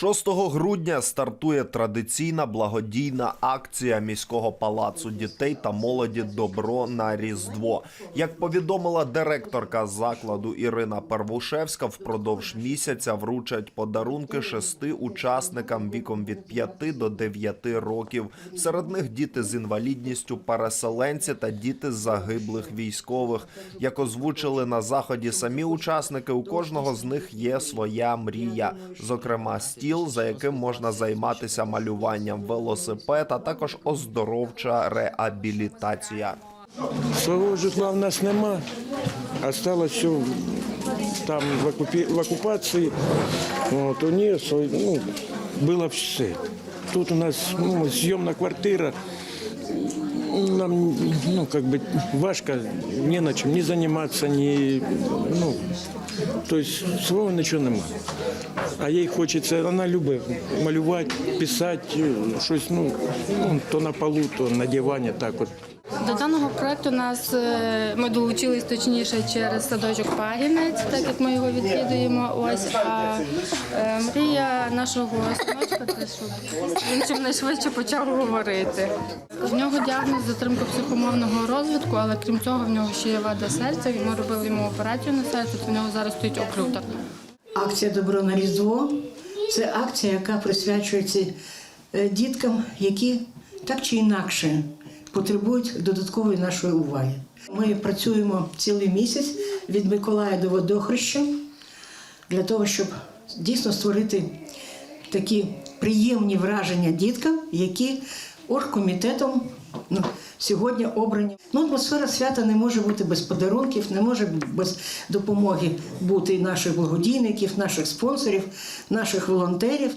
6 грудня стартує традиційна благодійна акція міського палацу дітей та молоді Добро на Різдво. Як повідомила директорка закладу Ірина Первушевська, впродовж місяця вручать подарунки шести учасникам віком від 5 до 9 років. Серед них діти з інвалідністю, переселенці та діти загиблих військових. Як озвучили на заході самі учасники, у кожного з них є своя мрія, зокрема стіл, за яким можна займатися малюванням велосипед, а також оздоровча реабілітація. Свого житла в нас нема. Осталось все там в, окупі... в окупації. От, у ну, було все. Тут у нас ну, зйомна квартира. Нам ну, как бы важко не на чим ні займатися, ні, ну, тобто свого нічого нема. А їй хочеться, вона любить малювати, писати, щось, ну, то на полу, то на дивані, так от. До даного проекту нас е, ми долучились точніше через садочок Пагінець, так як ми його відвідуємо. Ось а е, мрія нашого синочка щоб він чим найшвидше почав говорити. В нього діагноз затримка психомовного розвитку, але крім цього, в нього ще є вада серця. Ми робили йому операцію на серце. то В нього зараз стоїть оклюдер. Акція Добро на Різдво це акція, яка присвячується е, діткам, які так чи інакше потребують додаткової нашої уваги. Ми працюємо цілий місяць від Миколая до Водохреща для того, щоб дійсно створити такі приємні враження діткам, які оргкомітетом ну, сьогодні обрані. Ну, атмосфера свята не може бути без подарунків, не може без допомоги бути наших благодійників, наших спонсорів, наших волонтерів.